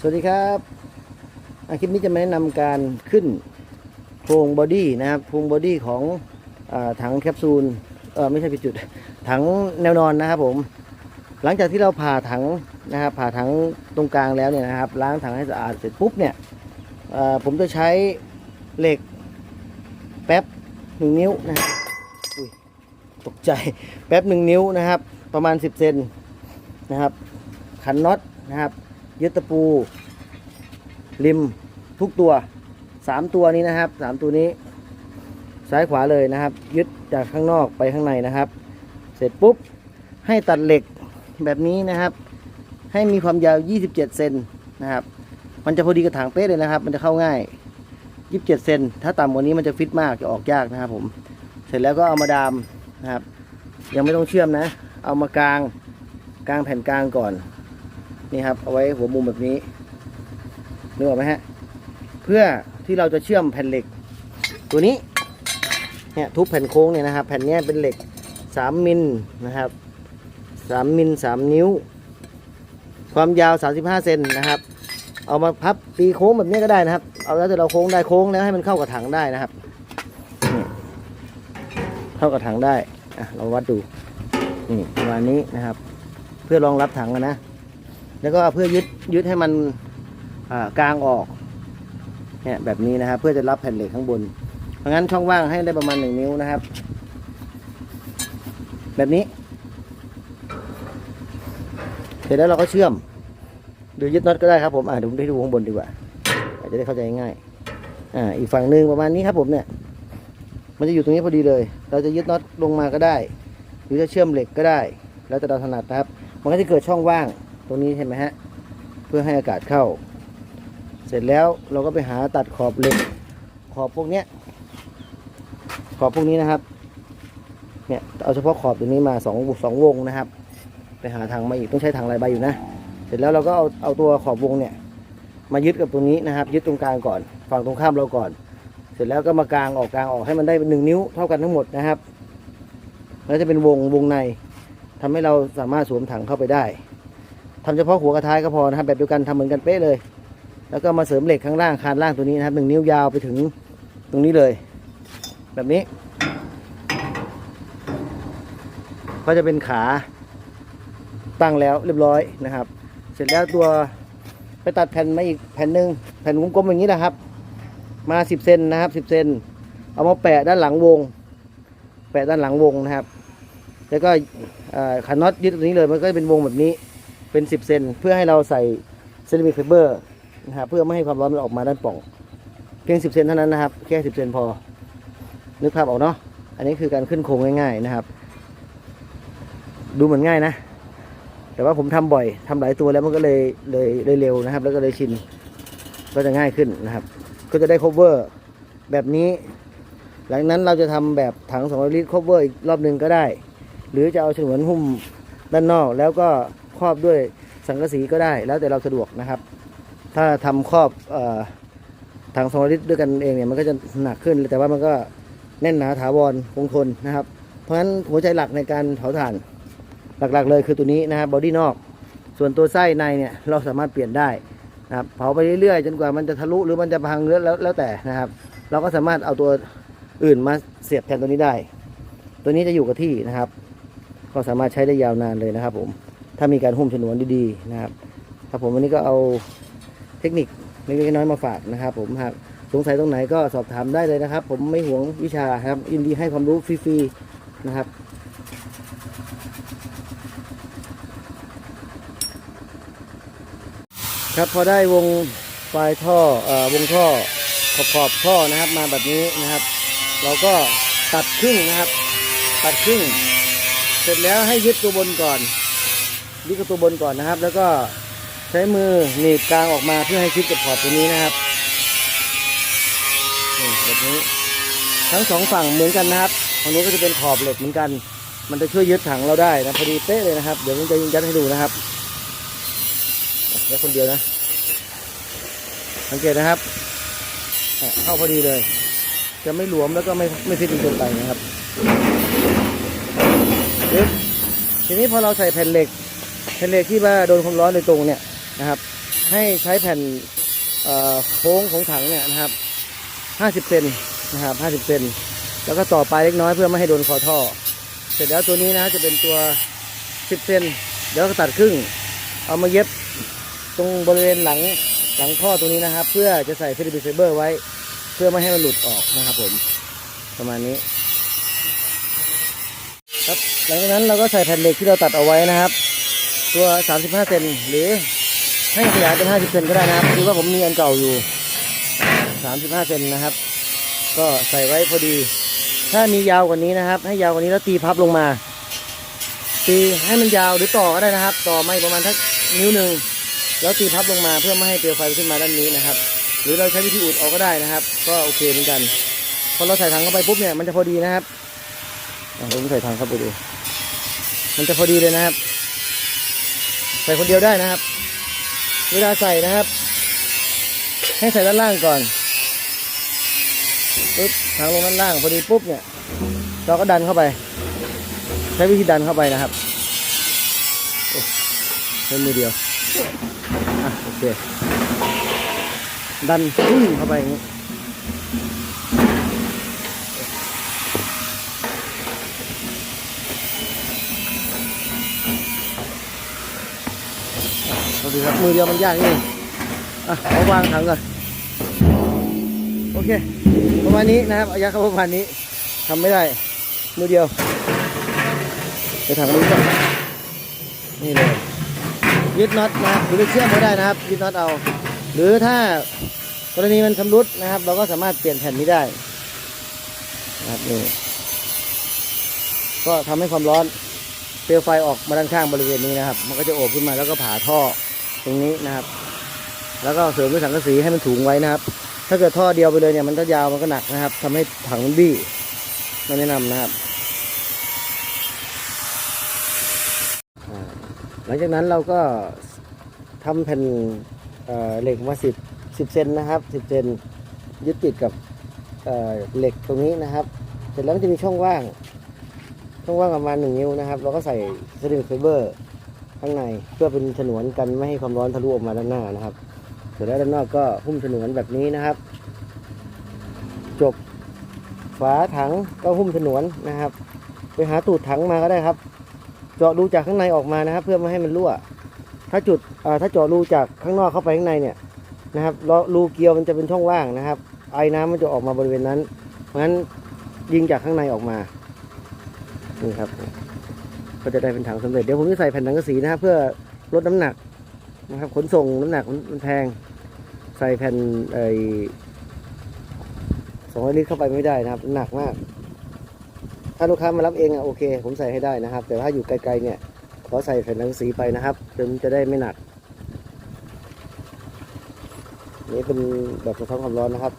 สวัสดีครับคลิปนี้จะมาแนะนำการขึ้นโครงบอดี้นะครับโครงบอดี้ของอถังแคปซูลไม่ใช่ผิดจุด ถังแนวนอนนะครับผม หลังจากที่เราผ่าถังนะครับผ่าถังตรงกลางแล้วเนี่ยนะครับ ล้างถังให้สะอาดเสร็จปุ๊บเนี่ยผมจะใช้เหล็กแป๊บหนึ่งนิ้วนะอุ้ยตกใจแป๊บหนึ่งนิ้วนะครับ ประมาณ 10 เซนนะครับ ขันน็อตนะครับ ยึดตะปู ริมทุกตัวสามตัวนี้นะครับสามตัวนี้ ซ้ายขวาเลยนะครับ ยึดจากข้างนอกไปข้างในนะครับ เสร็จปุ๊บให้ตัดเหล็กแบบนี้นะครับ ให้มีความยาว 27 เซนนะครับ มันจะพอดีกระถางเป๊ะเลยนะครับ มันจะเข้าง่าย 27 เซนถ้าต่ำกว่านี้มันจะฟิตมากจะออกยากนะครับ ผม เสร็จแล้วก็เอามาดามนะครับ ยังไม่ต้องเชื่อมนะ เอามากางกางแผ่นกลางก่อน นี่ครับเอาไว้หัวมุมแบบนี้นึกออกไหมฮะเพื่อที่เราจะเชื่อมแผ่นเหล็ก ตัวนี้เนี่ยทุบแผ่นโค้งเนี่ยนะครับ แผ่นนี้เป็นเหล็ก 3 มิลนะครับ3มิล3 นิ้ว ความยาว 35 เซนนะครับ เอามาพับตีโค้งแบบนี้ก็ได้นะครับ เอาแล้วแต่เราโค้งได้โค้งแล้วให้มันเข้ากับถังได้นะครับ เข้ากับถังได้อะเราวัดดูนี่ประมาณนี้นะครับ เพื่อรองรับถังอะนะ แล้วก็เพื่อยึดยึดให้มันกลางออกเนี่ยแบบนี้นะครับเพื่อจะรับแผ่นเหล็กข้างบน เพราะงั้นช่องว่างให้ได้ประมาณหนึ่งนิ้วนะครับ แบบนี้ เสร็จแล้วเราก็เชื่อมหรือยึดน็อตก็ได้ครับผมอ่าเดี๋ยวผมให้ดูข้างบนดีกว่าอาจจะได้เข้าใจง่ายอ่าอีกฝั่งหนึ่งประมาณนี้ครับผมเนี่ย มันจะอยู่ตรงนี้พอดีเลย เราจะยึดน็อตลงมาก็ได้ หรือจะเชื่อมเหล็กก็ได้ แล้วแต่เราถนัดนะครับ มันก็จะเกิดช่องว่าง ตรงนี้เห็นไหมฮะ เพื่อให้อากาศเข้า เสร็จแล้วเราก็ไปหาตัดขอบเหล็ก ขอบพวกเนี้ย ขอบพวกนี้นะครับ เนี่ยเอาเฉพาะขอบตรงนี้มาสองสองวงนะครับ ไปหาทางมาอีกต้องใช้ทางลายใบอยู่นะ เสร็จแล้วเราก็เอาเอาตัวขอบวงเนี่ย มายึดกับตรงนี้นะครับ ยึดตรงกลางก่อน ฝั่งตรงข้ามเราก่อน เสร็จแล้วก็มากางออกกลางออกให้มันได้เป็นหนึ่งนิ้วเท่ากันทั้งหมดนะครับแล้วจะเป็นวงวงในทำให้เราสามารถสวมถังเข้าไปได้ ทำเฉพาะหัวกระท้ายก็พอนะครับ แบบเดียวกันทำเหมือนกันเป๊ะเลย แล้วก็มาเสริมเหล็กข้างล่างคานล่างตัวนี้นะครับหนึ่งนิ้วยาวไปถึงตรงนี้เลย แบบนี้ ก็จะเป็นขาตั้งแล้วเรียบร้อยนะครับ เสร็จแล้วตัวไปตัดแผ่นมาอีกแผ่นหนึ่งแผ่นกลมๆอย่างนี้นะครับ มา 10เซนนะครับ 10เซนเอามาแปะด้านหลังวง แปะด้านหลังวงนะครับ แล้วก็ขันน็อตยึดตรงนี้เลยมันก็จะเป็นวงแบบนี้ เป็น 10 เซนเพื่อให้เราใส่เซรามิกไฟเบอร์นะครับเพื่อไม่ให้ความร้อนมันออกมาด้านป่อง เพียง 10 เซนเท่านั้นนะครับ แค่ 10 เซนพอ นึกภาพออกเนาะอันนี้คือการขึ้นโครงง่าย ๆนะครับ ดูเหมือนง่ายนะ แต่ว่าผมทำบ่อยทำหลายตัวแล้วมันก็เลยเลยเลยเร็วนะครับ แล้วก็เลยชินก็จะง่ายขึ้นนะครับ ก็จะได้ cover แบบนี้ หลังนั้นเราจะทำแบบถัง200ลิตร cover อีกรอบหนึ่งก็ได้ หรือจะเอาฉนวนหุ้มด้านนอกแล้วก็ ครอบด้วยสังกะสีก็ได้ แล้วแต่เราสะดวกนะครับ ถ้าทำครอบออถัง200ลิตรด้วยกันเองเนี่ยมันก็จะหนักขึ้น แต่ว่ามันก็แน่นหนาถาวรคงทนนะครับ เพราะฉะนั้นหัวใจหลักในการเผาถ่านหลักๆ เลยคือตัวนี้นะครับบอดี้นอก ส่วนตัวไส้ในเนี่ยเราสามารถเปลี่ยนได้นะครับเผาไปเรื่อยๆ จนกว่ามันจะทะลุหรือมันจะพังเแล้วแล้วแต่นะครับ เราก็สามารถเอาตัวอื่นมาเสียบแทนตัวนี้ได้ ตัวนี้จะอยู่กับที่นะครับ ก็สามารถใช้ได้ยาวนานเลยนะครับผม ถ้ามีการหุ้มฉนวนดีๆนะครับครับผมวันนี้ก็เอาเทคนิคเล็กๆน้อยๆมาฝากนะครับ ผมหากสงสัยตรงไหนก็สอบถามได้เลยนะครับ ผมไม่หวงวิชาครับยินดีให้ความรู้ฟรีๆนะครับครับพอได้วงปลายท่อเอ่อวงท่อขอบขอบท่อนะครับมาแบบนี้นะครับ เราก็ตัดครึ่งนะครับ ตัดครึ่ง เสร็จแล้วให้ยึดตัวบนก่อน ยึดกับตัวบนก่อนนะครับ แล้วก็ใช้มือหนีบกลางออกมาเพื่อให้ชิดกับขอบตัวนี้นะครับนี่แบบนี้ ทั้งสองฝั่งเหมือนกันนะครับฝั่งนู้นก็จะเป็นขอบเหล็กเหมือนกัน มันจะช่วยยึดถังเราได้นะพอดีเป๊ะเลยนะครับ เดี๋ยวผมจะยิงยัดให้ดูนะครับแค่คนเดียวนะ สังเกตนะครับเข้าพอดีเลย จะไม่หลวมแล้วก็ไม่ไม่ฟิตจนเกินไปนะครับทีนี้พอเราใส่แผ่นเหล็ก แผ่นเหล็กที่ว่าโดนความร้อนโดยตรงเนี่ยนะครับ ให้ใช้แผ่นโค้งของถังเนี่ยนะครับ 50 เซนนะครับ 50 เซน แล้วก็ต่อไปเล็กน้อยเพื่อไม่ให้โดนคอท่อ เสร็จแล้วตัวนี้นะจะเป็นตัว 10 เซน เดี๋ยวก็ตัดครึ่ง เอามาเย็บตรงบริเวณหลังหลังท่อตรงนี้นะครับ เพื่อจะใส่ฟิลิปปินไฟเบอร์ไว้ เพื่อไม่ให้มันหลุดออกนะครับผม ประมาณนี้ ครับ หลังจากนั้นเราก็ใส่แผ่นเหล็กที่เราตัดเอาไว้นะครับ ตัว 35 เซนหรือให้ขยายเป็น 50 เซนก็ได้นะครับคือว่าผมมีอันเก่าอยู่ 35 เซนนะครับ ก็ใส่ไว้พอดี ถ้ามียาวกว่านี้นะครับ ให้ยาวกว่านี้แล้วตีพับลงมา ตีให้มันยาวหรือต่อก็ได้นะครับ ต่อไม่ประมาณทักนิ้วหนึ่งแล้วตีพับลงมาเพื่อไม่ให้เปลวไฟขึ้นมาด้านนี้นะครับ หรือเราใช้วิธีอุดเอาก็ได้นะครับ ก็โอเคเหมือนกันพอเราใส่ถังเข้าไปปุ๊บเนี่ยมันจะพอดีนะครับอะผมใส่ถังเข้าไปดู มันจะพอดีเลยนะครับ ส่คนเดียวได้นะครับ เวลาใส่นะครับ ให้ใส่ด้านล่างก่อนปุ๊บถังลงด้านล่างพอดีปุ๊บเนี่ย เราก็ดันเข้าไป ใช้วิธีดันเข้าไปนะครับโอ้ใช้มือเดียวอะโอเคดันปึ้งเข้าไปอย่างนี้ เอาสิครับมือเดียวมันยากนี่อะเอาวางถังก่อนโอเคประมาณนี้นะครับอายาเข้าประมาณนี้ทำไม่ได้มือเดียวไปถังนี้ก่อนนี่เลยยึดน็อตนะครับหรือเชื่อมก็ได้นะครับยึดน็อตเอา หรือถ้ากรณีมันชำรุดนะครับ เราก็สามารถเปลี่ยนแผ่นนี้ได้นะครับนี่ก็ทำให้ความร้อนเปลวไฟออกมาด้านข้างบริเวณนี้นะครับ มันก็จะโอบขึ้นมาแล้วก็ผ่าท่อ รงนี้นะครับ แล้วก็เสริมด้วยสังกะสีให้มันถูงไว้นะครับ ถ้าเกิดท่อเดียวไปเลยเนี่ยมันก็ยาวมันก็หนักนะครับทำให้ถังมันบี้ไม่แนะนำนะครับ หลังจากนั้นเราก็ทำแผ่นเเหล็กมาสิบสิบเซนนะครับสิบเซนยึดติดกับเเหล็กตรงนี้นะครับ เสร็จแล้วมันจะมีช่องว่าง ช่องว่างประมาณหนึ่งนิ้วนะครับ เราก็ใส่สลิงไฟเบอร์ ข้างในเพื่อเป็นฉนวนกันไม่ให้ความร้อนทะลุออกมาด้านหน้านะครับเสร็จแล้วด้านนอกก็หุ้มฉนวนแบบนี้นะครับ จบฝาถังก็หุ้มฉนวนนะครับ ไปหาตูดถังมาก็ได้ครับ เจาะรูจากข้างในออกมานะครับ เพื่อไม่ให้มันรั่ว ถ้าจุดถ้าเจาะรูจากข้างนอกเข้าไปข้างในเนี่ยนะครับรูเกลียวมันจะเป็นช่องว่างนะครับ ไอ้น้ำมันจะออกมาบริเวณนั้น เพราะฉะนั้นยิงจากข้างในออกมานี่ครับ ก็จะได้เป็นถังสำเร็จเดี๋ยวผมจะใส่แผ่นสังกะสีนะครับเพื่อลดน้ำหนักนะครับขนส่งน้ำหนักมันแพงใส่แผ่นไอ้สองร้อยลิตรเข้าไปไม่ได้นะครับ หนักมาก ถ้าลูกค้ามารับเองอะโอเค ผมใส่ให้ได้นะครับ แต่ถ้าอยู่ไกลๆเนี่ยขอใส่แผ่นหนังสีไปนะครับถึงจะได้ไม่หนัก นี่เป็นแบบสะท้อนความร้อนนะครับ